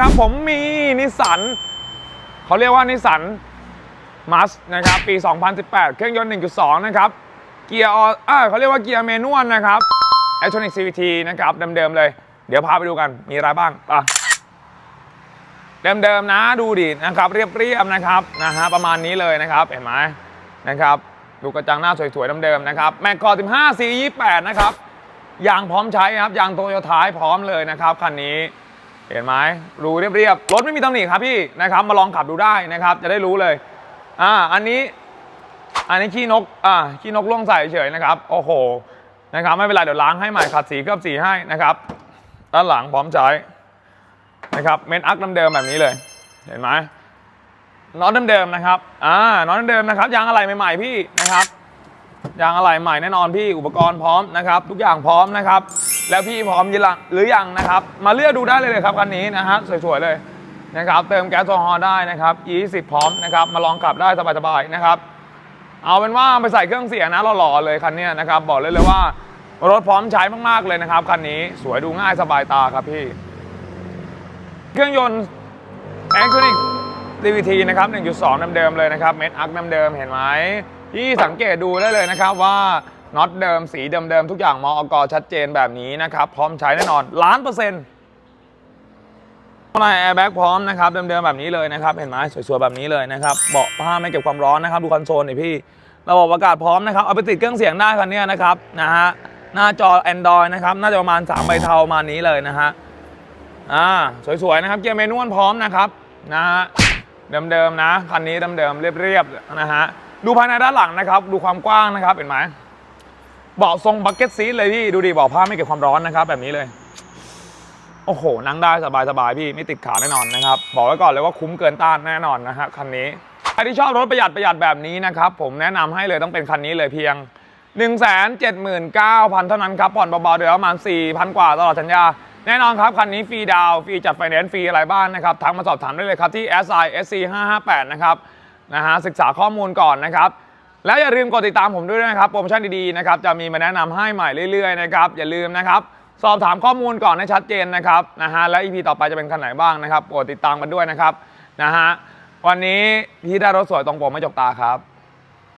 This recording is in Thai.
ครับผมมีนิสสันเขาเรียกว่านิสสันมัสนะครับปี 2018 เครื่องยนต์ 1.2 นะครับ เกียร์ออ่าเขาเรียกว่าเกียร์เมนวลนะครับ Electronic CVT นะครับเดิมๆเลย เดี๋ยวพาไปดูกันมีอะไรบ้างอะเดิมๆนะดูดินะครับเรียบๆนะครับนะฮะประมาณนี้เลยนะครับเห็นไหมนะครับดูกระจังหน้าสวยๆเดิมๆนะครับแม็กกอ15 C28 นะครับยางพร้อมใช้ครับยางโตโยต้าพร้อมเลยนะครับคันนี้ เห็นไหมรูเรียบๆ รถไม่มีตำหนิครับพี่นะครับ มาลองขับดูได้นะครับ จะได้รู้เลย อ่า อันนี้ อันนี้ขี้นก อ่า ขี้นกล่วงใส่เฉยนะครับ โอ้โห นะครับ ไม่เป็นไรเดี๋ยวล้างให้ใหม่ขัดสีเคลือบสีให้นะครับ ด้านหลังพร้อมใช้ นะครับ เมนอักเดิมๆแบบนี้เลย เห็นไหมน็อตเดิมๆนะครับ อ่า น็อตเดิมๆนะครับ ยางอะไรใหม่ๆพี่นะครับ ยางอะไรใหม่แน่นอนพี่อุปกรณ์พร้อมนะครับ ทุกอย่างพร้อมนะครับ แล้วพี่พร้อมยังหรือยังนะครับ มาเลือกดูได้เลยเลยครับคันนี้นะฮะสวยๆเลยนะครับ เติมแก๊สโซฮอล์ได้นะครับ E20 พร้อมนะครับ มาลองขับได้สบายๆนะครับ เอาเป็นว่าไปใส่เครื่องเสียงนะหล่อๆเลยคันนี้นะครับ บอกเลยเลยว่ารถพร้อมใช้มากๆเลยนะครับคันนี้สวยดูง่ายสบายตาครับพี่ เครื่องยนต์แองโ n นิก DVT นะครับ 1.2เดิมๆเลยนะครับ เม็ดอักเดิมๆเห็นไหม ที่สังเกตดูได้เลยนะครับว่าน็อตเดิมสีเดิมๆทุกอย่างมอกชัดเจนแบบนี้นะครับพร้อมใช้แน่นอนล้านเปอร์เซ็นต์ข้างในแอร์แบ็กพร้อมนะครับเดิมๆแบบนี้เลยนะครับเห็นไหมสวยๆแบบนี้เลยนะครับเบาะผ้าไม่เก็บความร้อนนะครับดูคอนโซลหน่อยพี่ระบบอากาศพร้อมนะครับเอาไปติดเครื่องเสียงได้คันนี้นะครับนะฮะหน้าจอ Android นะครับน่าจะประมาณ3ใบเทาประมาณนี้เลยนะฮะอ่าสวยๆนะครับเกียร์เมนวลพร้อมนะครับนะฮะเดิมๆนะคันนี้เดิมๆเรียบๆนะฮะ ดูภายในด้านหลังนะครับ ดูความกว้างนะครับเห็นไหมเบาะทรงบักเก็ตซีทเลยพี่ดูดิเบาะผ้าไม่เก็บความร้อนนะครับ แบบนี้เลย โอ้โห นั่งได้สบายๆพี่ไม่ติดขาแน่นอนนะครับ บอกไว้ก่อนเลยว่าคุ้มเกินต้านแน่นอนนะฮะคันนี้ใครที่ชอบรถประหยัดประหยัดแบบนี้นะครับ ผมแนะนำให้เลยต้องเป็นคันนี้เลยเพียง 1 7 9 0 0 0 เท่านั้นครับผ่อนเบาๆเดือนละประมาณ 4,000 กว่าตลอดสัญญาแน่นอนครับ คันนี้ฟรีดาวฟรีจัดไฟแนนซ์ฟรีอะไรบ้างนะครับทักมาสอบถามได้เลยครับที่ SI SC 558นะครับ นะฮะศึกษาข้อมูลก่อนนะครับ แล้วอย่าลืมกดติดตามผมด้วยนะครับโปรโมชั่นดีๆนะครับจะมีมาแนะนำให้ใหม่เรื่อยๆนะครับอย่าลืมนะครับสอบถามข้อมูลก่อนให้ชัดเจนนะครับนะฮะและ EP ต่อไปจะเป็นคันไหนบ้างนะครับโปรดติดตามกันด้วยนะครับนะฮะวันนี้พี่ได้รถสวยตรงปกไม่จกตาครับ